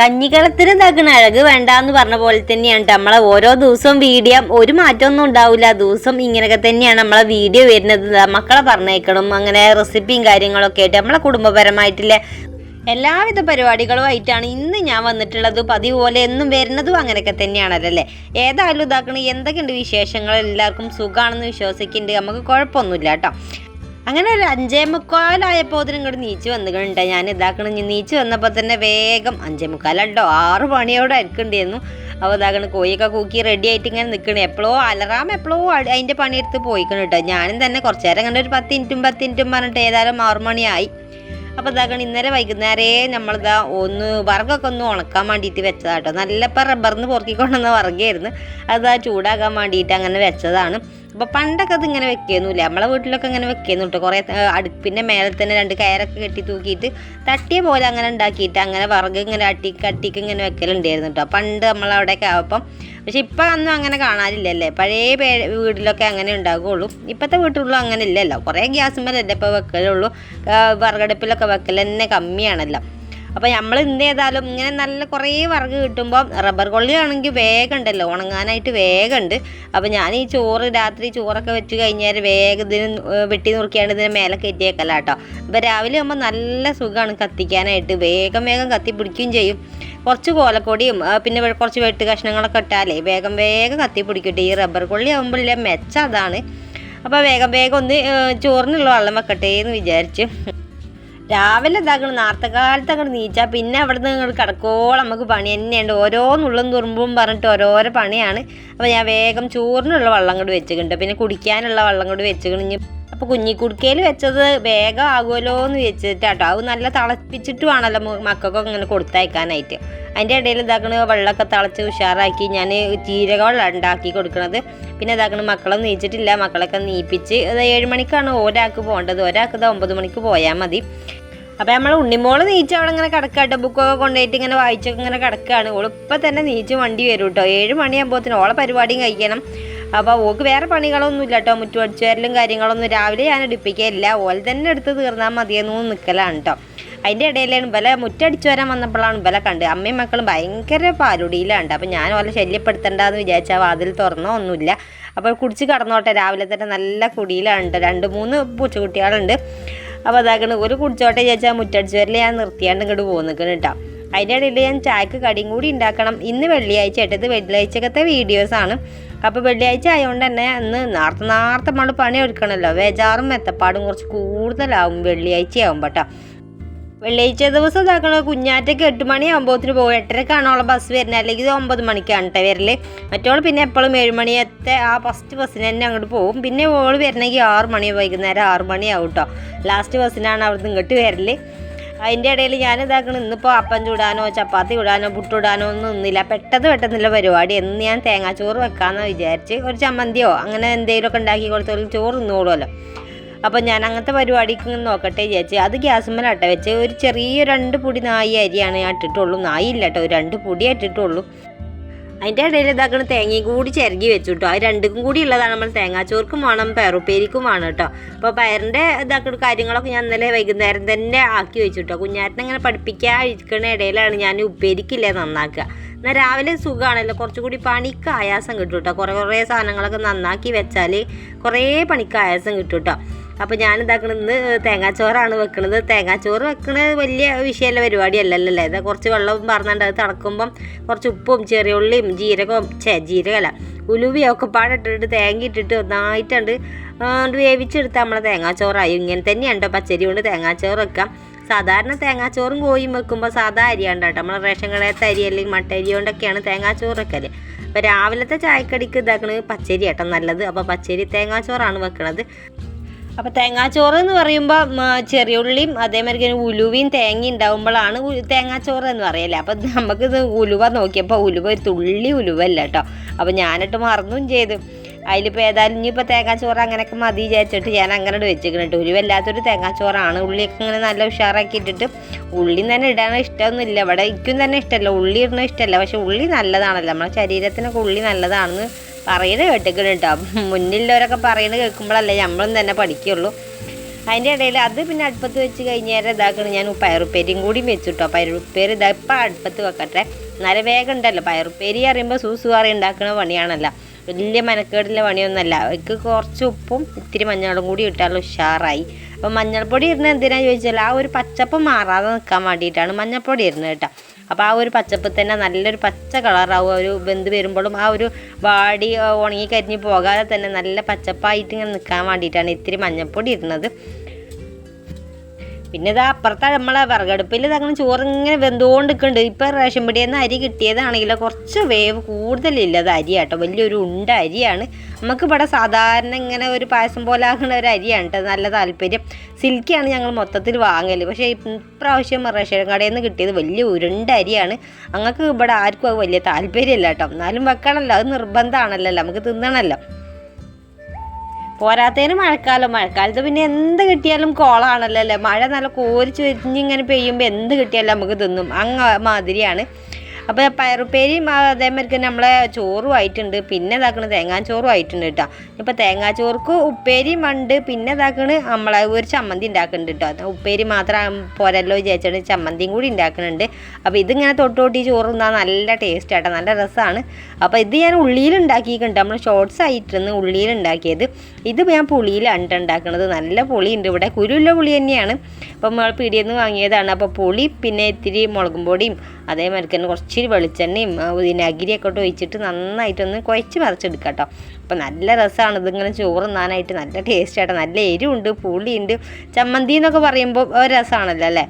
കഞ്ഞിക്കളത്തിന് തകണ അഴക് വേണ്ടാന്ന് പറഞ്ഞ പോലെ തന്നെയാണ് നമ്മളെ ഓരോ ദിവസവും വീഡിയോ ഒരു മാറ്റമൊന്നും ഉണ്ടാവില്ല. ദിവസം ഇങ്ങനെയൊക്കെ തന്നെയാണ് നമ്മളെ വീഡിയോ വരുന്നത്. മക്കളെ പറഞ്ഞേക്കണം. അങ്ങനെ റെസിപ്പിയും കാര്യങ്ങളൊക്കെ ആയിട്ട് നമ്മളെ കുടുംബപരമായിട്ടുള്ള എല്ലാവിധ പരിപാടികളുമായിട്ടാണ് ഇന്ന് ഞാൻ വന്നിട്ടുള്ളത്. പതിവ് പോലെ എന്നും വരുന്നതും അങ്ങനെയൊക്കെ തന്നെയാണല്ലോ? ഏതായാലും ഇതാക്കണ. എന്തൊക്കെയുണ്ട് വിശേഷങ്ങൾ? എല്ലാവർക്കും സുഖമാണെന്ന് വിശ്വസിക്കുന്നുണ്ട്. നമുക്ക് കുഴപ്പമൊന്നുമില്ല കേട്ടോ അങ്ങനെ ഒരു അഞ്ചേ മുക്കാലായപ്പോൾ അതിന് ഇങ്ങോട്ട് നീച്ച് വന്നിട്ടുണ്ട് ഞാൻ ഇതാക്കണം നീച്ചു വന്നപ്പോൾ തന്നെ വേഗം അഞ്ചേ മുക്കാലോ ആറ് മണിയോടെ അരിക്കണ്ടായിരുന്നു അപ്പോൾ ഇതാക്കണ കോഴിയൊക്കെ കൂക്കി റെഡി ആയിട്ട് ഇങ്ങനെ നിൽക്കണേ എപ്പോഴോ അലറാം എപ്പോഴോ അതിന്റെ പണിയെടുത്ത് പോയിക്കണം കേട്ടോ ഞാനും തന്നെ കുറച്ച് നേരം അങ്ങനെ ഒരു പത്ത് മിനിറ്റും പത്ത് മിനിറ്റും പറഞ്ഞിട്ട് ഏതായാലും ആറ് മണിയായി. അപ്പോൾ ഇതാക്കണം ഇന്നലെ വൈകുന്നേരേ നമ്മളിതാ ഒന്ന് വറകൊക്കെ ഒന്ന് ഉണക്കാൻ വേണ്ടിയിട്ട് വെച്ചതാട്ടോ നല്ല ഇപ്പം റബ്ബറിന്ന് പൊറുക്കിക്കൊണ്ടുവന്ന വറകായിരുന്നു. അതാ ചൂടാക്കാൻ വേണ്ടിയിട്ട് അങ്ങനെ വെച്ചതാണ്. അപ്പോൾ പണ്ടൊക്കെ അത് ഇങ്ങനെ വെക്കുന്നില്ല. നമ്മളെ വീട്ടിലൊക്കെ ഇങ്ങനെ വെക്കുന്നു കേട്ടോ കുറേ മേലെ തന്നെ രണ്ട് കയറൊക്കെ കെട്ടി തൂക്കിയിട്ട് തട്ടിയ പോലെ അങ്ങനെ ഉണ്ടാക്കിയിട്ട് അങ്ങനെ വറക് ഇങ്ങനെ അട്ടി കട്ടിക്ക് ഇങ്ങനെ വെക്കലുണ്ടായിരുന്നു കേട്ടോ പണ്ട് നമ്മളവിടെയൊക്കെ ആവപ്പം പക്ഷെ ഇപ്പം ഒന്നും അങ്ങനെ കാണാനില്ലല്ലേ. പഴയ പേ വീട്ടിലൊക്കെ അങ്ങനെ ഉണ്ടാകുള്ളൂ ഇപ്പോഴത്തെ വീട്ടിലുള്ള അങ്ങനെ ഇല്ലല്ലോ. കുറേ ഗ്യാസ് മേലല്ലേ ഇപ്പോൾ വെക്കലുള്ളൂ വിറകടുപ്പിലൊക്കെ വെക്കൽ തന്നെ കമ്മിയാണല്ലോ. അപ്പോൾ നമ്മൾ എന്ത് ചെയ്താലും ഇങ്ങനെ നല്ല കുറേ വറക് കിട്ടുമ്പോൾ റബ്ബർ കൊള്ളിയാണെങ്കിൽ വേഗം ഉണ്ടല്ലോ ഉണങ്ങാനായിട്ട് വേഗം ഉണ്ട് അപ്പോൾ ഞാൻ ഈ ചോറ് രാത്രി ചോറൊക്കെ വെച്ച് കഴിഞ്ഞാൽ വേഗം ഇതിന് വെട്ടി നുറുക്കിയാണ് ഇതിന് മേലെ കയറ്റിയേക്കല്ല കേട്ടോ അപ്പോൾ രാവിലെ ആകുമ്പോൾ നല്ല സുഖമാണ് കത്തിക്കാനായിട്ട് വേഗം വേഗം കത്തി പിടിക്കുകയും ചെയ്യും. കുറച്ച് കോലക്കൊടിയും പിന്നെ കുറച്ച് വെട്ട് കഷ്ണങ്ങളൊക്കെ ഇട്ടാലേ വേഗം വേഗം കത്തി പിടിക്കട്ടെ. ഈ റബ്ബർ കൊള്ളി ആകുമ്പോഴേ മെച്ചം അതാണ്. അപ്പോൾ വേഗം വേഗം ഒന്ന് ചോറിനുള്ള വെള്ളം വെക്കട്ടെ എന്ന് വിചാരിച്ചു. രാവിലെ ഇതാക്കണം നേരത്തെ കാലത്ത് അങ്ങോട്ട് നീച്ചാൽ പിന്നെ അവിടെ നിന്ന് ഇങ്ങോട്ട് കിടക്കോളം നമുക്ക് പണി തന്നെയുണ്ട്. ഓരോന്നുള്ളും തുറുമ്പും പറഞ്ഞിട്ട് ഓരോരോ പണിയാണ്. അപ്പോൾ ഞാൻ വേഗം ചോറിനുള്ള വെള്ളം കൂടി വെച്ചിട്ടുണ്ട്. പിന്നെ കുടിക്കാനുള്ള വെള്ളം കൂടി വെച്ചിക്കണിഞ്ഞ് അപ്പോൾ കുഞ്ഞിക്കുടുക്കയിൽ വെച്ചത് വേഗം ആകുമല്ലോ എന്ന് വെച്ചിട്ടാട്ടോ. അത് നല്ല തിളപ്പിച്ചിട്ട് വേണമല്ലോ മക്കൾക്കൊക്കെ ഇങ്ങനെ കൊടുത്തയക്കാനായിട്ട്. അതിന്റെ ഇടയിൽ ഇതാക്കണ വെള്ളമൊക്കെ തിളച്ച് ഉഷാറാക്കി ഞാൻ ജീരക വെള്ളം ഉണ്ടാക്കി കൊടുക്കണത്. പിന്നെ ഇതാക്കണ മക്കളെ നീച്ചിട്ടില്ല മക്കളൊക്കെ നീപ്പിച്ച് ഏഴ് മണിക്കാണ് ഒരാൾക്ക് പോകേണ്ടത്. ഒരാൾക്ക് ഇത് ഒമ്പത് മണിക്ക് പോയാൽ മതി. അപ്പോൾ നമ്മൾ ഉണ്ണിമോൾ നീച്ച് അവിടെ ഇങ്ങനെ കിടക്കാട്ടോ. ബുക്കൊക്കെ കൊണ്ടുപോയിട്ട് ഇങ്ങനെ വായിച്ചൊക്കെ ഇങ്ങനെ കിടക്കുകയാണ് ഓളിപ്പം തന്നെ നീച്ച് വണ്ടി വരും കേട്ടോ ഏഴ് മണിയാകുമ്പോഴത്തേനും ഓളെ പരിപാടിയും കഴിക്കണം. അപ്പോൾ ഓക്ക് വേറെ പണികളൊന്നും ഇല്ല കേട്ടോ മുറ്റു അടിച്ചുവരലും കാര്യങ്ങളൊന്നും രാവിലെ ഞാൻ എടുപ്പിക്കുകയില്ല ഓൾ തന്നെ എടുത്ത് തീർന്നാൽ മതിയെന്നു നിൽക്കലാണ് കേട്ടോ അതിന്റെ ഇടയിലാണ് ഇവലെ മുറ്റടിച്ചു വരാൻ വന്നപ്പോഴാണ് ഇവലെ കണ്ട്. അമ്മയും മക്കളും ഭയങ്കര പാലുടിയിലാണ് അപ്പോൾ ഞാൻ ഓലെ ശല്യപ്പെടുത്തണ്ടെന്ന് വിചാരിച്ച വാതിൽ തുറന്നോ ഒന്നുമില്ല. അപ്പോൾ കുടിച്ച് കടന്നോട്ടെ. രാവിലെ തന്നെ നല്ല കുടിയിലാണ് രണ്ട് മൂന്ന് പൂച്ചക്കുട്ടികളുണ്ട്. അപ്പോൾ അതാക്കണ് ഒരു കുടിച്ചോട്ടെ ചോദിച്ചാൽ മുറ്റടിച്ചു വരൽ ഞാൻ നിർത്തിയാണ്ട് ഇങ്ങോട്ട് പോന്നിക്കണം കേട്ടോ അതിന്റെ ഇടയിൽ ഞാൻ ചായക്ക് കടിയും കൂടി ഉണ്ടാക്കണം. ഇന്ന് വെള്ളിയാഴ്ച ആയിട്ട് ഇത് വെള്ളിയാഴ്ചക്കത്തെ വീഡിയോസാണ് അപ്പോൾ വെള്ളിയാഴ്ച ആയതുകൊണ്ട് തന്നെ അന്ന് നേരത്തെ നേരത്തെ നമ്മൾ പണി എടുക്കണമല്ലോ വേജാറും മെത്തപ്പാടും കുറച്ച് കൂടുതലാവും വെള്ളിയാഴ്ച ആവും കേട്ടോ വെള്ളിയാഴ്ച ദിവസം ഇതാക്കണ കുഞ്ഞാറ്റയ്ക്ക് എട്ട് മണിയാകുമ്പോഴത്തിന് പോകും എട്ടരക്കാണോളം ബസ് വരുന്നത് അല്ലെങ്കിൽ ഒമ്പത് മണിക്കാണ് കേട്ടോ വരൽ. മറ്റോൾ പിന്നെ എപ്പോഴും ഏഴ് മണിയത്തെ ആ ഫസ്റ്റ് ബസ്സിന് തന്നെ അങ്ങോട്ട് പോകും പിന്നെ ഓൾ വരണമെങ്കിൽ ആറ് മണി വൈകുന്നേരം ആറ് മണിയാവും കേട്ടോ ലാസ്റ്റ് ബസ്സിനാണ് അവിടുന്ന് ഇങ്ങോട്ട് വരൽ. അതിന്റെ ഇടയിൽ ഞാൻ ഇതാക്കണം ഇന്നിപ്പോൾ അപ്പം ചൂടാനോ ചപ്പാത്തി ചൂടാനോ പുട്ടിടാനോ ഒന്നും നിന്നില്ല. പെട്ടെന്ന് പെട്ടെന്നുള്ള പരിപാടി. എന്ന് ഞാൻ തേങ്ങാച്ചോറ് വെക്കാമെന്ന് വിചാരിച്ച് ഒരു ചമ്മന്തിയോ അങ്ങനെ എന്തെങ്കിലുമൊക്കെ ഉണ്ടാക്കി കൊടുത്തോളും ചോറ് നിന്നോളുമല്ലോ അപ്പോൾ ഞാൻ അങ്ങനത്തെ പരിപാടിക്ക് നോക്കട്ടെ വിചാരിച്ച്. അത് ഗ്യാസുമ്മൽ അട്ട വെച്ച്. ഒരു ചെറിയ രണ്ട് പൊടി നായി അരിയാണ് ഞാൻ ഇട്ടിട്ടുള്ളൂ. നായി ഇല്ല കേട്ടോ രണ്ട് പൊടി ഇട്ടിട്ടുള്ളൂ. അതിന്റെ ഇടയിൽ ഇതാക്കണ തേങ്ങയും കൂടി ചിരകി വെച്ചു കേട്ടോ അത് രണ്ടും കൂടി ഉള്ളതാണ് നമ്മൾ തേങ്ങാച്ചോർക്കും വേണം പയറുപ്പേരിക്കും വേണം കേട്ടോ അപ്പോൾ പയറിന്റെ ഇതാക്കണ കാര്യങ്ങളൊക്കെ ഞാൻ ഇന്നലെ വൈകുന്നേരം തന്നെ ആക്കി വെച്ചു കേട്ടോ കുഞ്ഞാറ്റിനെ ഇങ്ങനെ പഠിപ്പിക്കാതിരിക്കണ ഇടയിലാണ് ഞാൻ ഉപ്പേരിക്കില്ലേ നന്നാക്കുക. എന്നാൽ രാവിലെ സുഖമാണല്ലോ കുറച്ചുകൂടി പണിക്ക് ആയാസം കിട്ടും കേട്ടോ കുറേ കുറേ സാധനങ്ങളൊക്കെ നന്നാക്കി വെച്ചാൽ കുറേ പണിക്ക് ആയാസം കിട്ടും കേട്ടോ അപ്പോൾ ഞാൻ ഇതാക്കണത് ഇന്ന് തേങ്ങാച്ചോറാണ് വെക്കണത്. തേങ്ങാച്ചോറ് വെക്കുന്നത് വലിയ വിഷയമുള്ള പരിപാടിയല്ലല്ലോ അല്ലേ ഇത് കുറച്ച് വെള്ളം പറഞ്ഞുകൊണ്ട് അത് തിളക്കുമ്പം കുറച്ച് ഉപ്പും ചെറിയ ഉള്ളിയും ജീരകവും ചേ ജീരകമല്ല ഉലുവയൊക്കെ പാടിട്ടിട്ട് തേങ്ങ ഇട്ടിട്ട് ഒന്നായിട്ടുണ്ട് വേവിച്ചെടുത്ത് നമ്മളെ തേങ്ങാച്ചോറായി. ഇങ്ങനെ തന്നെയാണ് കേട്ടോ പച്ചരി കൊണ്ട് തേങ്ങാച്ചോറ് വെക്കാം. സാധാരണ തേങ്ങാച്ചോറും കോയും വെക്കുമ്പോൾ സാധാ അരിയാണ് കേട്ടോ നമ്മൾ റേഷൻ കടയത്തെ അരി അല്ലെങ്കിൽ മട്ടരി കൊണ്ടൊക്കെയാണ് തേങ്ങാച്ചോറ് വെക്കൽ അപ്പോൾ രാവിലത്തെ ചായക്കടിക്ക് ഇതാക്കണത് പച്ചരി കേട്ടോ നല്ലത്. അപ്പോൾ പച്ചരി തേങ്ങാച്ചോറാണ് വെക്കണത്. അപ്പോൾ തേങ്ങാച്ചോറ് എന്ന് പറയുമ്പോൾ ചെറിയുള്ളിയും അതേമാതിരി ഉലുവയും തേങ്ങയും ഉണ്ടാകുമ്പോഴാണ് തേങ്ങാച്ചോറ് എന്ന് പറയല്ലേ അപ്പോൾ നമുക്കിത് ഉലുവ നോക്കിയപ്പോൾ ഉലുവ ഒരു തുള്ളി ഉലുവ അല്ല കേട്ടോ അപ്പോൾ ഞാനിട്ട് മറന്നും ചെയ്തു. അതിലിപ്പോൾ ഏതായാലും ഇനിയിപ്പോൾ തേങ്ങാച്ചോറ് അങ്ങനെയൊക്കെ മതി വിചാരിച്ചിട്ട് ഞാൻ അങ്ങനെ വെച്ചിട്ടുണ്ട് കേട്ടോ ഉലുവല്ലാത്തൊരു തേങ്ങാച്ചോറാണ്. ഉള്ളിയൊക്കെ ഇങ്ങനെ നല്ല ഉഷാറാക്കി ഇട്ടിട്ട് ഉള്ളി തന്നെ ഇടാൻ ഇഷ്ടമൊന്നുമില്ല. ഇവിടെ ഇക്കും തന്നെ ഇഷ്ടമല്ല. ഉള്ളി ഇടണ ഇഷ്ടമല്ല. പക്ഷേ ഉള്ളി നല്ലതാണല്ലോ. നമ്മുടെ ശരീരത്തിനൊക്കെ ഉള്ളി നല്ലതാണെന്ന് പറയുന്നത് കേട്ടിക്കണം കേട്ടോ മുന്നിലുള്ളവരൊക്കെ പറയുന്നത് കേൾക്കുമ്പോഴല്ലേ നമ്മളും തന്നെ പഠിക്കുള്ളൂ. അതിന്റെ ഇടയിൽ അത് പിന്നെ അടുപ്പത്ത് വെച്ച് കഴിഞ്ഞാൽ ഇതാക്കണം. ഞാൻ പയറുപ്പേരിയും കൂടി വെച്ചിട്ടോ. പയറുപ്പേരി ഇതാ ഇപ്പം അടുപ്പത്ത് വെക്കട്ടെ. നല്ല വേഗം ഉണ്ടല്ലോ. പയറുപ്പേരി അറിയുമ്പോൾ സൂസു കറി ഉണ്ടാക്കുന്ന പണിയാണല്ലോ. വലിയ മനക്കേടിലെ പണിയൊന്നുമല്ല. എനിക്ക് കുറച്ച് ഉപ്പും ഇത്തിരി മഞ്ഞളും കൂടി ഇട്ടാൽ ഉഷാറായി. അപ്പം മഞ്ഞൾപ്പൊടി ഇടുന്നത് എന്തിനാണെന്ന് ചോദിച്ചാൽ ആ ഒരു പച്ചപ്പ് മാറാതെ നിൽക്കാൻ വേണ്ടിയിട്ടാണ് മഞ്ഞൾപ്പൊടി ഇടുന്നത് കേട്ടോ. അപ്പോൾ ആ ഒരു പച്ചപ്പ് തന്നെ നല്ലൊരു പച്ച കളറാവും. ഒരു ബന്ധ് വരുമ്പോഴും ആ ഒരു വാടി ഉണങ്ങി കരിഞ്ഞ് പോകാതെ തന്നെ നല്ല പച്ചപ്പായിട്ട് ഇങ്ങനെ നിൽക്കാൻ വേണ്ടിയിട്ടാണ് ഇത്തിരി മഞ്ഞൾപ്പൊടി ഇടുന്നത്. പിന്നെ ഇതാ അപ്പുറത്തെ നമ്മളെ വിറകടുപ്പിൽ ഇതങ്ങനെ ചോറ് ഇങ്ങനെ വെന്തുകൊണ്ട് നിൽക്കുന്നുണ്ട് ഇപ്പം റേഷൻ പിടിയിൽ നിന്ന് അരി കിട്ടിയതാണെങ്കിൽ കുറച്ച് വേവ് കൂടുതലില്ല അത് അരി കേട്ടോ വലിയൊരു ഉണ്ട അരിയാണ്. നമുക്ക് ഇവിടെ സാധാരണ ഇങ്ങനെ ഒരു പായസം പോലെ ആകുന്ന ഒരു അരിയാണ് കേട്ടോ നല്ല താല്പര്യം. സിൽക്കിയാണ് ഞങ്ങൾ മൊത്തത്തിൽ വാങ്ങൽ പക്ഷേ ഇപ്രാവശ്യം റേഷൻ കടയിൽ നിന്ന് കിട്ടിയത് വലിയ ഉരുണ്ട അരിയാണ്. ഞങ്ങൾക്ക് ഇവിടെ ആർക്കും അത് വലിയ താല്പര്യമില്ല കേട്ടോ എന്നാലും വെക്കണമല്ലോ അത് നിർബന്ധമാണല്ലോ. നമുക്ക് തിന്നണമല്ലോ പോരാത്തതിന് മഴക്കാലം. മഴക്കാലത്ത് പിന്നെ എന്ത് കിട്ടിയാലും കോളാണല്ലോ അല്ലേ? മഴ നല്ല കോരിച്ച് വെച്ചിങ്ങനെ പെയ്യുമ്പോൾ എന്ത് കിട്ടിയാലും നമുക്ക് തിന്നും. അങ്ങ് മാതിരിയാണ്. അപ്പോൾ പയറുപ്പേരിയും അതേമാതിരിക്ക് അതേമാതിരി നമ്മളെ ചോറും ആയിട്ടുണ്ട്. പിന്നെ ഇതാക്കണ തേങ്ങാച്ചോറും ആയിട്ടുണ്ട് കേട്ടോ. ഇപ്പോൾ തേങ്ങാച്ചോർക്ക് ഉപ്പേരിയും ഉണ്ട് പിന്നെ ഇതാക്കണ് നമ്മളെ ഒരു ചമ്മന്തി ഉണ്ടാക്കുന്നുണ്ട് കേട്ടോ. ഉപ്പേരി മാത്രം പോരല്ലോ വിചാരിച്ചിട്ട് ചമ്മന്തിയും കൂടി ഉണ്ടാക്കുന്നുണ്ട് അപ്പോൾ ഇതിങ്ങനെ തൊട്ടോട്ടി തൊട്ടി ചോറ് തിന്നാൽ നല്ല ടേസ്റ്റ് ആട്ടോ. നല്ല രസമാണ് അപ്പോൾ ഇത് ഞാൻ ഉള്ളിയിൽ ഉണ്ടാക്കിയിട്ടുണ്ട് നമ്മൾ ഷോർട്സ് ആയിട്ടിരുന്ന് ഉള്ളിയിൽ ഉണ്ടാക്കിയത് ഇത് ഞാൻ പുളിയിലാണ് ഉണ്ടാക്കുന്നത് നല്ല പുളിയുണ്ട് ഇവിടെ. കുരുള്ള പുളി തന്നെയാണ്. അപ്പം നമ്മൾ പീടിയിൽ നിന്ന് വാങ്ങിയതാണ്. അപ്പോൾ പുളി പിന്നെ ഇത്തിരി മുളകും പൊടിയും അതേമാതിരി തന്നെ കുറച്ച് വെളിച്ചെണ്ണയും വിനാഗിരിയൊക്കെ ഇട്ട് ഒഴിച്ചിട്ട് നന്നായിട്ടൊന്ന് കുഴച്ച് മറിച്ചെടുക്കാം കേട്ടോ. അപ്പോൾ നല്ല രസമാണ് ഇതിങ്ങനെ ചോറ് തിന്നാനായിട്ട് നല്ല ടേസ്റ്റ് ആയിട്ട് നല്ല എരിവുണ്ട് പുളിയുണ്ട്. ചമ്മന്തി എന്നൊക്കെ പറയുമ്പോൾ ഒരു രസമാണല്ലോ അല്ലേ?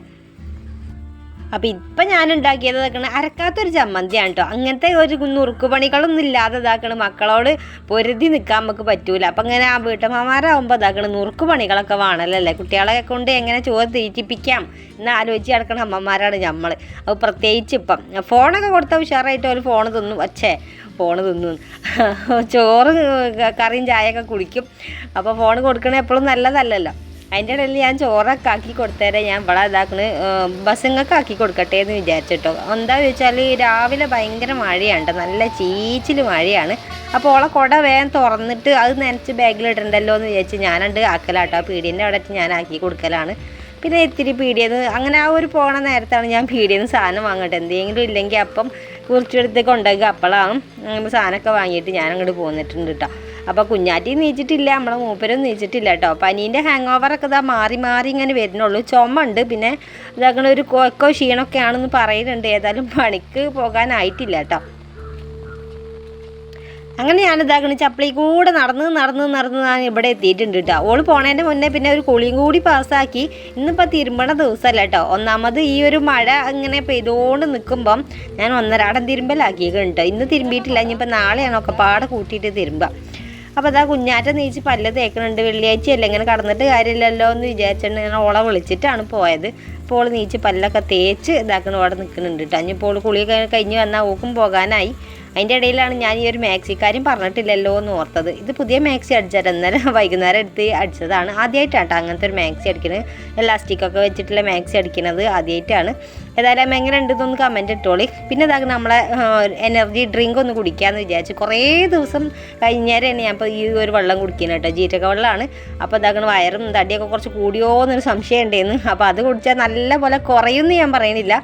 അപ്പം ഇപ്പം ഞാൻ ഉണ്ടാക്കിയത് ഇതാക്കണ അരക്കാത്തൊരു ചമ്മന്തിയാണ് കേട്ടോ അങ്ങനത്തെ ഒരു നുറുക്ക് പണികളൊന്നും ഇല്ലാതെ ഇതാക്കണ മക്കളോട് പൊരുതി നിൽക്കാൻ നമുക്ക് പറ്റൂല. അപ്പം അങ്ങനെ ആ വീട്ടമ്മമാരാകുമ്പോൾ ഇതാക്കണ നുറുക്ക് പണികളൊക്കെ വേണമല്ലേ കുട്ടികളെ കൊണ്ട് എങ്ങനെ ചോറ് തീറ്റിപ്പിക്കാം എന്ന് ആലോചിച്ച് കിടക്കണ അമ്മമാരാണ് നമ്മൾ അത് പ്രത്യേകിച്ച് ഇപ്പം ഫോണൊക്കെ കൊടുത്താൽ ഉഷാറായിട്ട് ഒരു ഫോൺ തിന്നും. അച്ഛേ ഫോൺ തിന്നു. ചോറ് കറിയും ചായയൊക്കെ കുടിക്കും. അപ്പോൾ ഫോൺ കൊടുക്കണേ എപ്പോഴും നല്ലതല്ലല്ലോ. അതിന്റെ ഇടയിൽ ഞാൻ ചോറൊക്കെ ആക്കി കൊടുത്തേരെ. ഞാൻ ഇവിടെ ഇതാക്കണ് ബസ്സുങ്ങൾക്ക് ആക്കി കൊടുക്കട്ടെ എന്ന് വിചാരിച്ചിട്ടോ. എന്താ ചോദിച്ചാൽ രാവിലെ ഭയങ്കര മഴയാണ് നല്ല ചീച്ചിൽ മഴയാണ്. അപ്പോൾ ഓളെ കുട വേഗം തുറന്നിട്ട് അത് നനച്ച് ബാഗിലിടണ്ടല്ലോ എന്ന് വിചാരിച്ച് ഞാനുണ്ട് ആക്കലാട്ടോ. പീടിയന്റെ അവിടെ ഞാൻ ആക്കി കൊടുക്കലാണ്. പിന്നെ ഇത്തിരി പീടിയെന്ന് അങ്ങനെ ആ ഒരു പോണ നേരത്താണ് ഞാൻ പീടിയെന്ന് സാധനം വാങ്ങട്ടെ. എന്തെങ്കിലും ഇല്ലെങ്കിൽ അപ്പം കുറിച്ചെടുത്ത് കൊണ്ടുപോയി അപ്പോഴാണ് സാധനമൊക്കെ വാങ്ങിയിട്ട് ഞാൻ അങ്ങോട്ട് പോന്നിട്ടുണ്ട് കേട്ടോ അപ്പോൾ കുഞ്ഞാറ്റി നീച്ചിട്ടില്ല നമ്മളെ മൂപ്പരും നീച്ചിട്ടില്ല കേട്ടോ പനീന്റെ ഹാങ് ഓവറൊക്കെ ഇതാ മാറി മാറി ഇങ്ങനെ വരുന്നുള്ളൂ. ചുമണ്ട് പിന്നെ ഇതാക്കണ ഒരു കൊക്കോ ക്ഷീണമൊക്കെ ആണെന്ന് പറയുന്നുണ്ട്. ഏതായാലും പണിക്ക് പോകാനായിട്ടില്ല കേട്ടോ അങ്ങനെ ഞാൻ ഇതാക്കണ ചപ്പളി കൂടെ നടന്ന് നടന്ന് നടന്ന് ഞാൻ ഇവിടെ എത്തിയിട്ടുണ്ട് കേട്ടോ ഓൾ പോണേന്റെ മുന്നേ പിന്നെ ഒരു കുളിയും കൂടി പാസ്സാക്കി ഇന്നിപ്പോൾ തിരുമ്പണ ദിവസമല്ല കേട്ടോ ഒന്നാമത് ഈ ഒരു മഴ ഇങ്ങനെ പെയ്തുകൊണ്ട് നിൽക്കുമ്പം ഞാൻ ഒന്നരാടം തിരുമ്പലാക്കിയേക്കുണ്ട് ഇന്ന് തിരുമ്പിയിട്ടില്ല ഇനിയിപ്പോൾ നാളെയാണ് ഒക്കെ പാടെ കൂട്ടിയിട്ട് തിരുമ്പുക അപ്പോൾ അതാ കുഞ്ഞാറ്റ നീച്ച് പല്ല തേക്കണുണ്ട് വെള്ളിയാഴ്ചയല്ലേ ഇങ്ങനെ കടന്നിട്ട് കാര്യമില്ലല്ലോ എന്ന് വിചാരിച്ചിട്ട് ഞാൻ ഓളെ വിളിച്ചിട്ടാണ് പോയത്. അപ്പോൾ ഓൾ നീച്ച് പല്ലൊക്കെ തേച്ച് ഇതാക്കണ അവിടെ നിൽക്കുന്നുണ്ട് കേട്ടോ ഇനിയിപ്പോൾ ഓൾ കുളി കഴിഞ്ഞ് വന്നാൽ ഓക്കും പോകാനായി. അതിന്റെ ഇടയിലാണ് ഞാൻ ഈ ഒരു മാക്സിക്കാരും പറഞ്ഞിട്ടില്ലല്ലോ എന്ന് ഓർത്തത്. ഇത് പുതിയ മാക്സി അടിച്ചാൽ ഇന്നലെ വൈകുന്നേരം എടുത്ത് അടിച്ചതാണ്. ആദ്യമായിട്ടാണ് അങ്ങനത്തെ ഒരു മാക്സി അടിക്കുന്നത് എല്ലാസ്റ്റിക്കൊക്കെ വെച്ചിട്ടുള്ള മാക്സി അടിക്കുന്നത് ആദ്യമായിട്ടാണ് ഏതായാലും എങ്ങനെ ഉണ്ടെന്നൊന്ന് കമന്റ് ഇട്ടോളി. പിന്നെ ഇതാ നമ്മളെ എനർജി ഡ്രിങ്ക് ഒന്ന് കുടിക്കാമെന്ന് വിചാരിച്ചു കുറേ ദിവസം കഴിഞ്ഞേരാണ് ഞാൻ ഇപ്പോൾ ഈ ഒരു വെള്ളം കുടിക്കുന്നത് കേട്ടോ. ജീരക വെള്ളമാണ്. അപ്പോൾ ഇതാക്കണ വയറും തടിയൊക്കെ കുറച്ച് കൂടിയോ എന്നൊരു സംശയം ഉണ്ടായിരുന്നു അപ്പോൾ അത് കുടിച്ചാൽ നല്ല പോലെ കുറയുമെന്ന് ഞാൻ പറയുന്നില്ല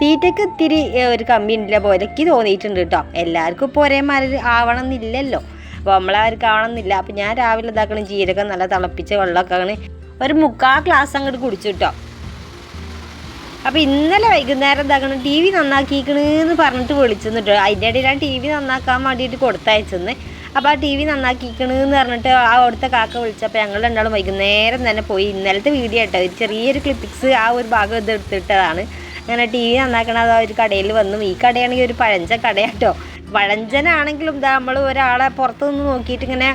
തീറ്റയ്ക്ക് ഇത്തിരി ഒരു കമ്മി ഉണ്ടില്ല പോലെക്ക് തോന്നിയിട്ടുണ്ട് കേട്ടോ എല്ലാവർക്കും ഇപ്പോൾ ഒരേ മാതിരി ആവണം എന്നില്ലല്ലോ അപ്പോൾ നമ്മളാർക്ക് ആവണമെന്നില്ല. അപ്പോൾ ഞാൻ രാവിലെ ഇതാക്കണം ജീരകം നല്ല തിളപ്പിച്ച വെള്ളമൊക്കെ ആണ് ഒരു മുക്കാൽ ഗ്ലാസ് അങ്ങോട്ട് കുടിച്ചു കേട്ടോ അപ്പോൾ ഇന്നലെ വൈകുന്നേരം ഇതാക്കണം ടി വി നന്നാക്കിക്കണെന്ന് പറഞ്ഞിട്ട് വിളിച്ചെന്ന് കേട്ടോ അതിന്റെ ഇടയിലാണ് ടി വി നന്നാക്കാൻ വേണ്ടിയിട്ട് കൊടുത്തയച്ചെന്ന്. അപ്പോൾ ആ ടി വി നന്നാക്കിക്കണെന്ന് പറഞ്ഞിട്ട് ആ അവിടുത്തെ കാക്ക വിളിച്ചപ്പോൾ ഞങ്ങൾ രണ്ടാളും വൈകുന്നേരം തന്നെ പോയി ഇന്നലത്തെ വീഡിയോ കേട്ടോ ഒരു ചെറിയൊരു ക്ലിപ്പിക്സ് ആ ഒരു ഭാഗം ഇത് എടുത്തിട്ടതാണ്. അങ്ങനെ ടി വി നന്നാക്കണത് ഒരു കടയിൽ വന്നു. ഈ കടയാണെങ്കിൽ ഒരു പഴഞ്ച കടയാട്ടോ. പഴഞ്ചനാണെങ്കിലും ഇതാ നമ്മൾ ഒരാളെ പുറത്തു നിന്ന് നോക്കിയിട്ട് ഇങ്ങനെ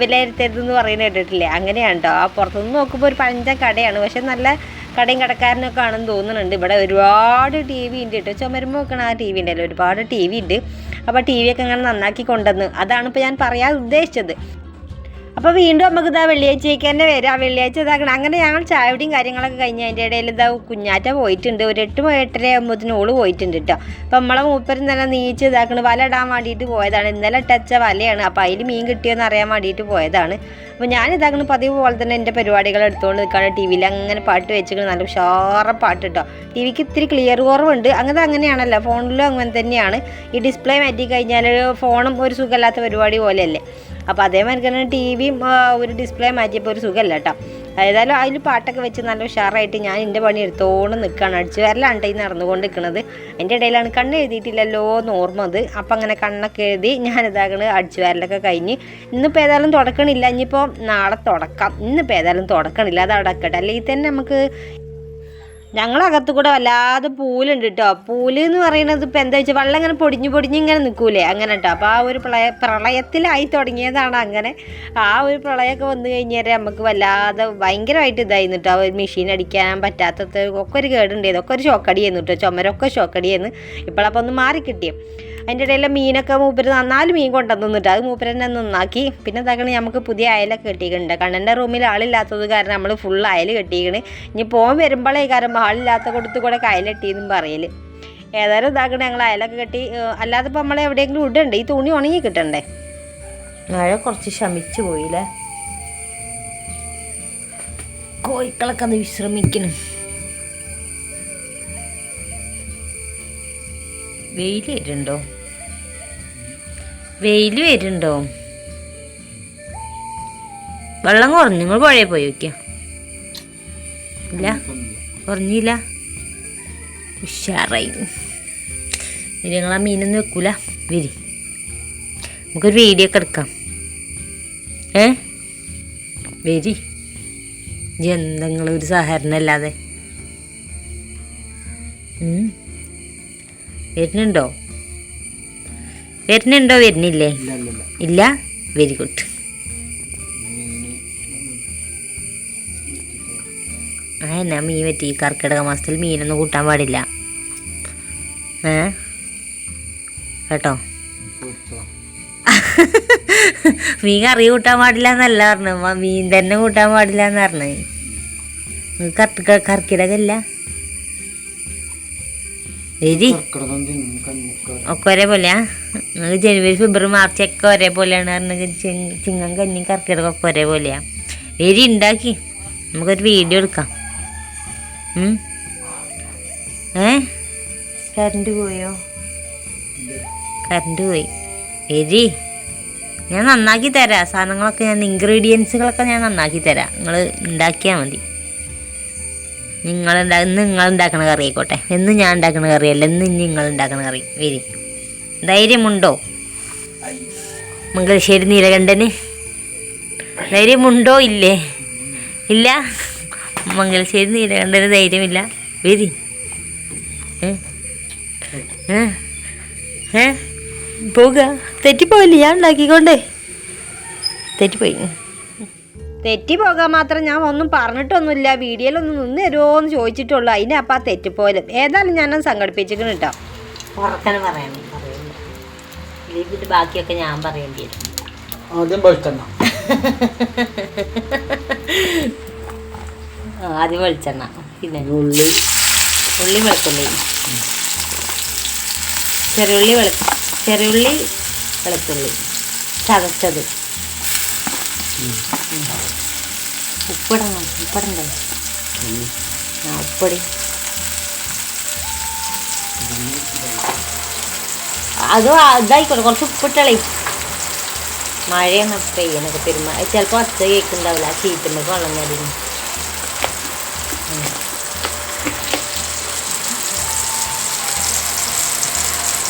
വിലയിരുത്തരുതെന്ന് പറയുന്നത് കേട്ടിട്ടില്ലേ? അങ്ങനെയാണ് കേട്ടോ ആ പുറത്തുനിന്ന് നോക്കുമ്പോൾ ഒരു പഴഞ്ച കടയാണ്. പക്ഷെ നല്ല കടയും കടക്കാരനൊക്കെ ആണെന്ന് തോന്നുന്നുണ്ട്. ഇവിടെ ഒരുപാട് ടി വി ഉണ്ട് കേട്ടോ. ചുമരുമ്പോൾ വെക്കണ ആ ടി വി ഉണ്ടല്ലോ. ഒരുപാട് ടി വി ഉണ്ട്. അപ്പോൾ ടി വി ഒക്കെ അങ്ങനെ നന്നാക്കി കൊണ്ടുവന്ന്. അതാണ് ഇപ്പോൾ ഞാൻ പറയാൻ ഉദ്ദേശിച്ചത്. അപ്പോൾ വീണ്ടും നമുക്ക് ഇതാ വെള്ളിയാഴ്ചയ്ക്ക് തന്നെ വരാം വെള്ളിയാഴ്ച ഇതാക്കണം. അങ്ങനെ ഞങ്ങൾ ചായയുടെയും കാര്യങ്ങളൊക്കെ കഴിഞ്ഞ് അതിന്റെ ഇടയിൽ ഇതാ കുഞ്ഞാറ്റ പോയിട്ടുണ്ട്. ഒരു എട്ട് എട്ടര ആകുമ്പോഴത്തേനും ഓൾ പോയിട്ടുണ്ട് കേട്ടോ അപ്പം നമ്മളെ മൂപ്പരും തന്നെ നീച്ച് ഇതാക്കണം. വല ഇടാൻ വേണ്ടിയിട്ട് പോയതാണ്. ഇന്നലെ ടച്ച വലയാണ്. അപ്പോൾ അതിൽ മീൻ കിട്ടിയോന്ന് അറിയാൻ വേണ്ടിയിട്ട് പോയതാണ്. അപ്പോൾ ഞാൻ ഇതാക്കണം പതിവ് പോലെ തന്നെ എന്റെ പരിപാടികൾ എടുത്തുകൊണ്ട് നിൽക്കുകയാണ് ടി വിയിൽ അങ്ങനെ പാട്ട് വെച്ചിട്ട് നല്ല ഉഷാറ പാട്ട് കേട്ടോ ടി വിക്ക് ഇത്തിരി ക്ലിയർ കുറവുണ്ട്. അങ്ങനെ അങ്ങനെയാണല്ലോ. ഫോണിലും അങ്ങനെ തന്നെയാണ്. ഈ ഡിസ്പ്ലേ മാറ്റി കഴിഞ്ഞാൽ ഫോണും ഒരു സുഖമില്ലാത്ത പരിപാടി പോലെയല്ലേ. അപ്പോൾ അതേമാതിരി തന്നെ ടി വിയും ഒരു ഡിസ്പ്ലേ മാറ്റിയപ്പോൾ ഒരു സുഖമല്ല കേട്ടോ ഏതായാലും അതിൽ പാട്ടൊക്കെ വെച്ച് നല്ല ഉഷാറായിട്ട് ഞാൻ എന്റെ പണി എടുത്തോണ്ട് നിൽക്കുകയാണ് അടിച്ചു വരലാണ്ട് ഈ നടന്നുകൊണ്ട് നിൽക്കുന്നത് എന്റെ ഇടയിലാണ് കണ്ണ് എഴുതിയിട്ടില്ലല്ലോ എന്ന് ഓർമ്മ അത്. അപ്പം അങ്ങനെ കണ്ണൊക്കെ എഴുതി ഞാൻ ഇതാകണ് അടിച്ചു വരലൊക്കെ കഴിഞ്ഞ് ഇന്നിപ്പോൾ ഏതായാലും തുടക്കണില്ല. ഇനിയിപ്പോൾ നാളെ തുടക്കാം. ഇന്നിപ്പോൾ ഏതായാലും തുടക്കണില്ല. അത് അടക്കട്ടെ അല്ലെങ്കിൽ തന്നെ നമുക്ക് ഞങ്ങളകത്ത് കൂടെ വല്ലാതെ പൂലുണ്ട് കേട്ടോ പൂൽ എന്ന് പറയുന്നത് ഇപ്പം എന്താ വെച്ചാൽ വെള്ളം ഇങ്ങനെ പൊടിഞ്ഞു പൊടിഞ്ഞ് ഇങ്ങനെ നിൽക്കൂലേ അങ്ങനെ കേട്ടോ അപ്പോൾ ആ ഒരു പ്രളയ പ്രളയത്തിലായി തുടങ്ങിയതാണ് അങ്ങനെ. ആ ഒരു പ്രളയമൊക്കെ വന്നു കഴിഞ്ഞാൽ നമുക്ക് വല്ലാതെ ഭയങ്കരമായിട്ട് ഇതായിരുന്നു കേട്ടോ ഒരു മെഷീൻ അടിക്കാൻ പറ്റാത്തത് ഒക്കെ ഒരു കേടുണ്ടായിരുന്നു. ഒക്കെ ഒരു ഷോക്കടിയായിരുന്നു കേട്ടോ ചുമരൊക്കെ ഷോക്കടിയായിരുന്നു ഇപ്പോഴപ്പോൾ ഒന്ന് മാറി കിട്ടിയേ അതിന്റെ ഇടയിൽ മീനൊക്കെ മൂപ്പര് നാല് മീൻ കൊണ്ടുവന്നിട്ട് അത് മൂപ്പര് തന്നെ നന്നാക്കി. പിന്നെ എന്താക്കണേ നമുക്ക് പുതിയ അയലൊക്കെ കെട്ടിയിട്ടുണ്ട്. കണ്ണന്റെ റൂമിൽ ആളില്ലാത്തത് കാരണം നമ്മൾ ഫുൾ അയൽ കെട്ടിയിക്കണ്. ഇനി പോകാൻ വരുമ്പോഴേ കാരണം ആളില്ലാത്ത കൊടുത്ത് കൂടെ കയലെട്ടിയെന്നും പറയൽ ഏതായാലും ഇതാക്കണ ഞങ്ങൾ അയലൊക്കെ കെട്ടി അല്ലാതെ ഇപ്പോൾ നമ്മൾ എവിടെയെങ്കിലും ഇടണ്ടേ ഈ തുണി ഉണങ്ങി കിട്ടണ്ടേ? മഴ കുറച്ച് ശമിച്ചു പോയില്ലേ? കോഴിക്കളൊക്കെ ഒന്ന് വിശ്രമിക്കണം. വെയിൽ വരുന്നുണ്ടോ? വെയിൽ വരുന്നുണ്ടോ? വെള്ളം കുറഞ്ഞു. നിങ്ങൾ പുഴയിൽ പോയി നോക്കിയ? ഇല്ല? കുറഞ്ഞില്ല? ഉഷാറായി. ഇനി മീനൊന്നും വെക്കൂല. വരി. നമുക്കൊരു വീഡിയോ ഒക്കെ എടുക്കാം. ഏ? വരി. എന്തെങ്കിലും ഒരു സഹകരണം അല്ലാതെ. വരുന്നുണ്ടോ? വരുന്നുണ്ടോ? വരുന്നില്ലേ? ഇല്ല വെരി ഗുഡ് ആ എന്നാ മീൻ പറ്റി. ഈ കർക്കിടക മാസത്തിൽ മീനൊന്നും കൂട്ടാൻ പാടില്ല. ഏ? കേട്ടോ? മീൻ കറി കൂട്ടാൻ പാടില്ല എന്നല്ല പറഞ്ഞു. മീൻ തന്നെ കൂട്ടാൻ പാടില്ല എന്ന് പറഞ്ഞു. കർക്കിടക കർക്കിടകല്ല. എരി ഒക്കെ ഒരേപോലെയാ. നിങ്ങൾക്ക് ജനുവരി ഫെബ്രുവരി മാർച്ച് ഒക്കെ ഒരേപോലെയാണ് പറഞ്ഞെങ്കിൽ ചിങ്ങം കഞ്ഞിയും കർക്കിടകം ഒക്കെ ഒരേപോലെയാ. എരി ഉണ്ടാക്കി നമുക്കൊരു വീഡിയോ എടുക്കാം. ഏ? കറണ്ട് പോയോ? കറണ്ട് പോയി. എരി ഞാൻ നന്നാക്കി തരാം. സാധനങ്ങളൊക്കെ ഞാൻ ഇൻഗ്രീഡിയൻസുകളൊക്കെ ഞാൻ നന്നാക്കി തരാം. നിങ്ങൾ ഉണ്ടാക്കിയാൽ മതി. നിങ്ങൾ ഇന്ന് നിങ്ങൾ ഉണ്ടാക്കണ കറി ആയിക്കോട്ടെ. എന്ന് ഞാൻ ഉണ്ടാക്കണ കറിയല്ല എന്ന് ഇനി നിങ്ങൾ ഉണ്ടാക്കുന്ന കറി വരി. ധൈര്യമുണ്ടോ? മംഗലശ്ശേരി നീലകണ്ഠന്? ധൈര്യമുണ്ടോ? ഇല്ലേ? ഇല്ല? മംഗലശ്ശേരി നീലകണ്ഠന് ധൈര്യമില്ല. വരി. പോവുക തെറ്റിപ്പോയില്ലേ ഞാൻ ഉണ്ടാക്കിക്കൊണ്ടേ. തെറ്റിപ്പോയി. തെറ്റി പോകാൻ മാത്രം ഞാൻ ഒന്നും പറഞ്ഞിട്ടൊന്നുമില്ല. വീഡിയോയിലൊന്നും നിന്ന് തരുമോ എന്ന് ചോദിച്ചിട്ടുള്ളൂ. അതിനെ അപ്പം ആ തെറ്റിപ്പോലും ഏതായാലും ഞാനത് സംഘടിപ്പിച്ചിരിക്കണം കേട്ടോ. പറയണം ഇതിന്റെ ബാക്കിയൊക്കെ ഞാൻ പറയേണ്ടി വരും. ആദ്യം വെളിച്ചെണ്ണ. ആദ്യം വെളിച്ചെണ്ണ. പിന്നെ ഉള്ളി. ഉള്ളി വെളുത്തുള്ളി. ചെറുള്ളി വെളു ചെറുള്ളി വെളുത്തുള്ളി. ചതച്ചത്. ഉപ്പിടണം ഉപ്പിടണ്ടേ? ആ ഉപ്പടി. അത് ഇതായിക്കോട്ടെ കുറച്ച് ഉപ്പിട്ടളേ. മഴയൊന്നും പെയ്യണൊക്കെ പെരുമ ചിലപ്പോൾ അത്ത കേൾക്കുന്നുണ്ടാവില്ല ആ ചീറ്റുമ്പോൾ വെള്ളം കയറി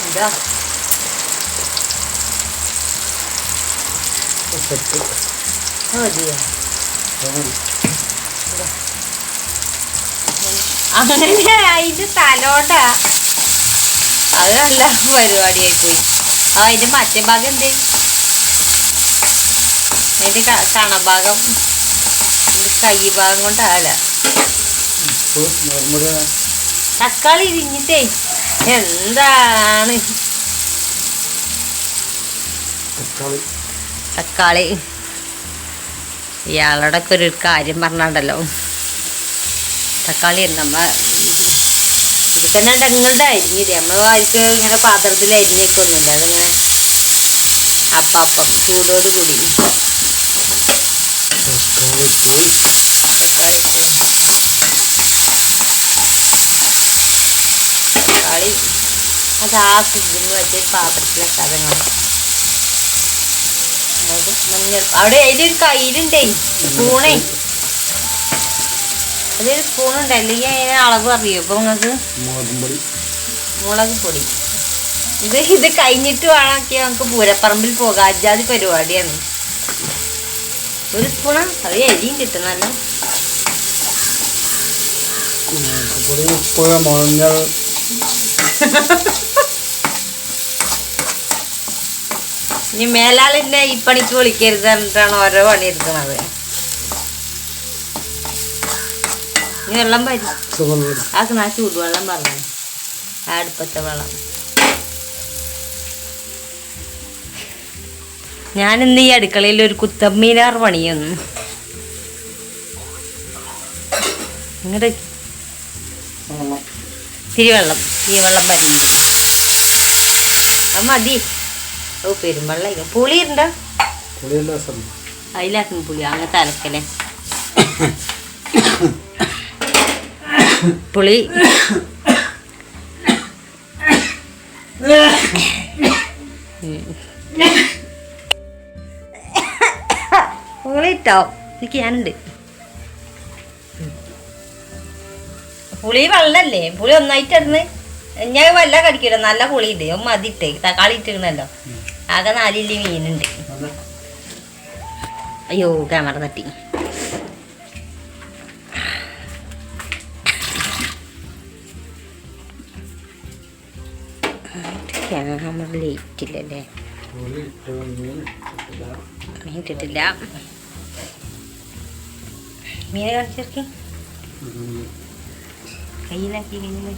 ഇതാ. ഉപ്പിട്ട്. മതിയോ അങ്ങനെ അതിന്റെ തലോട്ടാ. അത് നല്ല ആ അതിന്റെ മറ്റേ ഭാഗം എന്തേ? അതിന്റെ ക- കണഭാഗം. കൈ ഭാഗം കൊണ്ടാല തക്കാളി ഇരിഞ്ഞിട്ടേ. എന്താണ്? തക്കാളി തക്കാളി. ഇയാളോടൊക്കെ ഒരു കാര്യം പറഞ്ഞാണ്ടല്ലോ. തക്കാളി നമ്മളെ ഇതിക്കെന്നെ നിങ്ങളുടെ അരിഞ്ഞില്ലേ നമ്മൾ ആർക്ക് ഇങ്ങനെ പാത്രത്തിൽ അരിഞ്ഞേക്കൊന്നുമില്ല അതിങ്ങനെ അപ്പം അപ്പം കൂടി. തക്കാളി ഇട്ട് തക്കാളി അത് ആ ഇതിന് വെച്ച് പാത്രത്തിലൊക്കെ അതങ്ങനെ അത് മഞ്ഞൾ അവിടെ അതിലൊരു കയ്യിലുണ്ടേ. സ്പൂണേ. അതൊരു സ്പൂണുണ്ട് അല്ലെങ്കിൽ അതിന് അളവ് അറിയോ? ഇപ്പൊ നിങ്ങൾക്ക്? മുളക് പൊടി. ഇത് ഇത് കഴിഞ്ഞിട്ട് വേണമെങ്കിൽ നമുക്ക് പൂരപ്പറമ്പിൽ പോകാം. അജാതി പരിപാടിയാണ്. ഒരു സ്പൂണ്. അത് എരിയും കിട്ടുന്നല്ലോ പൊടി ഉപ്പ് മഞ്ഞൾ ഇനി മേലാളില്ല ഈ പണിക്ക് വിളിക്കരുത് എന്നിട്ടാണ് ഓരോ പണി എടുക്കുന്നത്. ഇനി വെള്ളം പരി ആക്കണ ആ ചൂടുവെള്ളം പറഞ്ഞു. ആ അടുപ്പത്തെ വെള്ളം. ഞാനിന്ന് ഈ അടുക്കളയിൽ ഒരു കുത്തമ്മീനാർ പണിയൊന്നു. ഇങ്ങോട്ട് ഇത്തിരി വെള്ളം ഈ വെള്ളം പരിഞ്ഞു. അത് മതി. ഓ പെരുമ്പള്ളം പുളി ഉണ്ടോ പൊടിയെല്ലാം രസം അതിലാക്കും പുളി. അങ്ങനത്തെ അലക്കല്ലേ പുളി. പുളി ഇട്ടോ. എനിക്ക് ഞാനുണ്ട് പുളി വെള്ളല്ലേ? പുളി ഒന്നായിട്ട് ഇടുന്ന്. ഞാൻ വല്ല കടിക്കില്ല നല്ല പുളി ഒന്ന് മതി ഇട്ടേ തക്കാളി ഇട്ടിരുന്നല്ലോ ആകെ നാലില്ലി മീനുണ്ട്. അയ്യോ ക്യാമറ തട്ടി. ക്യാമറ ലേറ്റില്ലല്ലേ മീൻ ഇട്ടിട്ടില്ല. മീനെ കാണിച്ചിറക്കി. കയ്യിലാക്കി കയ്യിൽ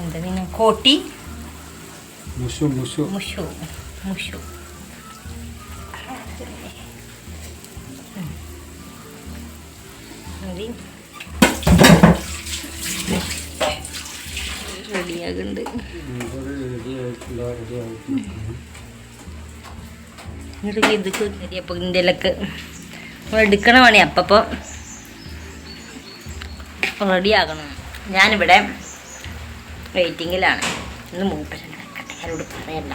എന്താ മീന? കോട്ടി. മുഷു മുഷു മുഷു മുഷു റെഡിയാകുന്നുണ്ട് റെഡിയാകണം എന്നിട്ട് ഇതൊക്കെ അപ്പോൾ ഇന്ത്യയിലൊക്കെ എടുക്കണ പണി അപ്പോൾ റെഡി ആകണം. ഞാനിവിടെ വെയിറ്റിങ്ങിലാണ് ഇന്ന് വെക്കട്ടെ ആരോട് പറയണ്ട.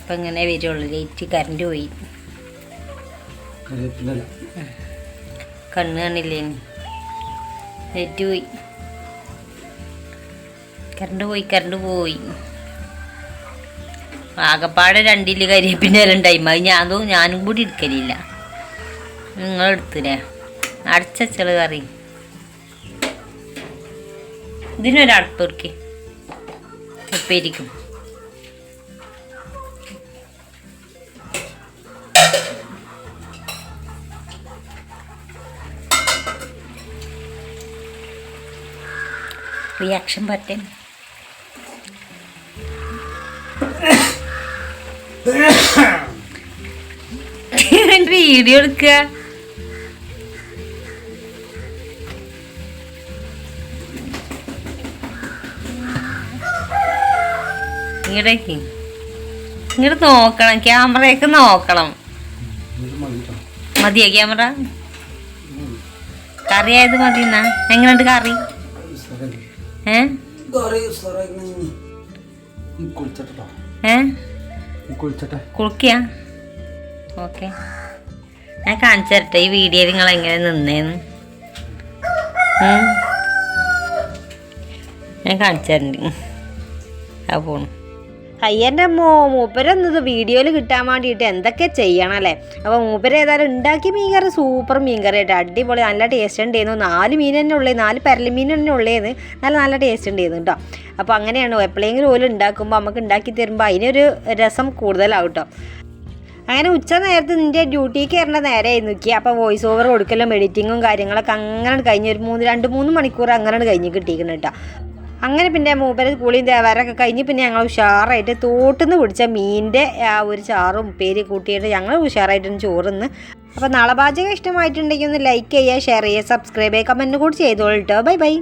അപ്പം ഇങ്ങനെ വരുള്ളൂ. ലൈറ്റ് കറണ്ട് പോയി. കണ്ണ് കാണില്ലേ? ലൈറ്റ് പോയി. കറണ്ട് പോയി കറണ്ട് പോയി. ആകപ്പാടെ രണ്ടിൽ കരിയേപ്പിന്റെ ഇല ടൈം അത് ഞാൻ ഞാനും കൂടി എടുക്കലില്ല. നിങ്ങൾ എടുത്തില്ലേ അടച്ചച്ചൾ കറി. ഇതിനൊരടുപ്പൊരുക്കി ഉപ്പേരിക്കും. റിയാക്ഷൻ പറ്റേ വീഡിയോ എടുക്കുക? ഇങ്ങടേക്ക്. ഇങ്ങോട്ട് നോക്കണം ക്യാമറയൊക്കെ നോക്കണം. മതിയോ ക്യാമറ. കറി ആയത് മതി എന്നാ എങ്ങനെയുണ്ട് കറി. ഏ? ഓക്കെ. ഞാൻ കാണിച്ചു തരട്ടെ ഈ വീഡിയോയിൽ നിങ്ങൾ എങ്ങനെ നിന്നേന്ന്. ഞാൻ കാണിച്ചു തരണ്ട് ആ പോണു. അയ്യന്റെ അമ്മോ മൂപ്പരൊന്നത് വീഡിയോയിൽ കിട്ടാൻ വേണ്ടിയിട്ട് എന്തൊക്കെ ചെയ്യണം അല്ലേ? അപ്പോൾ മൂപ്പര് ഏതായാലും ഉണ്ടാക്കി മീൻകറി സൂപ്പർ മീൻകറി ആയിട്ട് അടിപൊളി നല്ല ടേസ്റ്റ് ഉണ്ടായിരുന്നു. നാല് മീൻ തന്നെ ഉള്ളേ നാല് പരലി മീൻ തന്നെ ഉള്ളേന്ന് നല്ല നല്ല ടേസ്റ്റ് ഉണ്ടായിരുന്നു കേട്ടോ അപ്പോൾ അങ്ങനെയാണ് എപ്പോഴെങ്കിലും ഓൽ ഉണ്ടാക്കുമ്പോൾ നമുക്ക് ഉണ്ടാക്കി തരുമ്പോൾ അതിനൊരു രസം കൂടുതലാവും കേട്ടോ അങ്ങനെ ഉച്ച നേരത്ത് നിന്റെ ഡ്യൂട്ടിക്ക് കയറേണ്ട നേരമായിരുന്നു നോക്കി അപ്പോൾ വോയിസ് ഓവർ കൊടുക്കലും എഡിറ്റിങ്ങും കാര്യങ്ങളൊക്കെ അങ്ങനെ കഴിഞ്ഞ് ഒരു മൂന്ന് രണ്ട് മൂന്ന് മണിക്കൂർ അങ്ങനെ കഴിഞ്ഞ് കിട്ടിയിരിക്കണം കേട്ടോ അങ്ങനെ പിന്നെ മൂപ്പര് കുളിയും തേവാരൊക്കെ കഴിഞ്ഞ് പിന്നെ ഞങ്ങൾ ഉഷാറായിട്ട് തോട്ടുനിന്ന് പിടിച്ച മീനിന്റെ ആ ഒരു ചാറും ഉപ്പേരി കൂട്ടിയിട്ട് ഞങ്ങൾ ഉഷാറായിട്ടൊന്ന് ചോറുന്ന്. അപ്പോൾ നാളെ പാചകം ഇഷ്ടമായിട്ടുണ്ടെങ്കിൽ ഒന്ന് ലൈക്ക് ചെയ്യുക ഷെയർ ചെയ്യുക സബ്സ്ക്രൈബ് ചെയ്യുക കമന്റ് കൂടി ചെയ്തോളൂ കേട്ടോ ബൈ ബൈ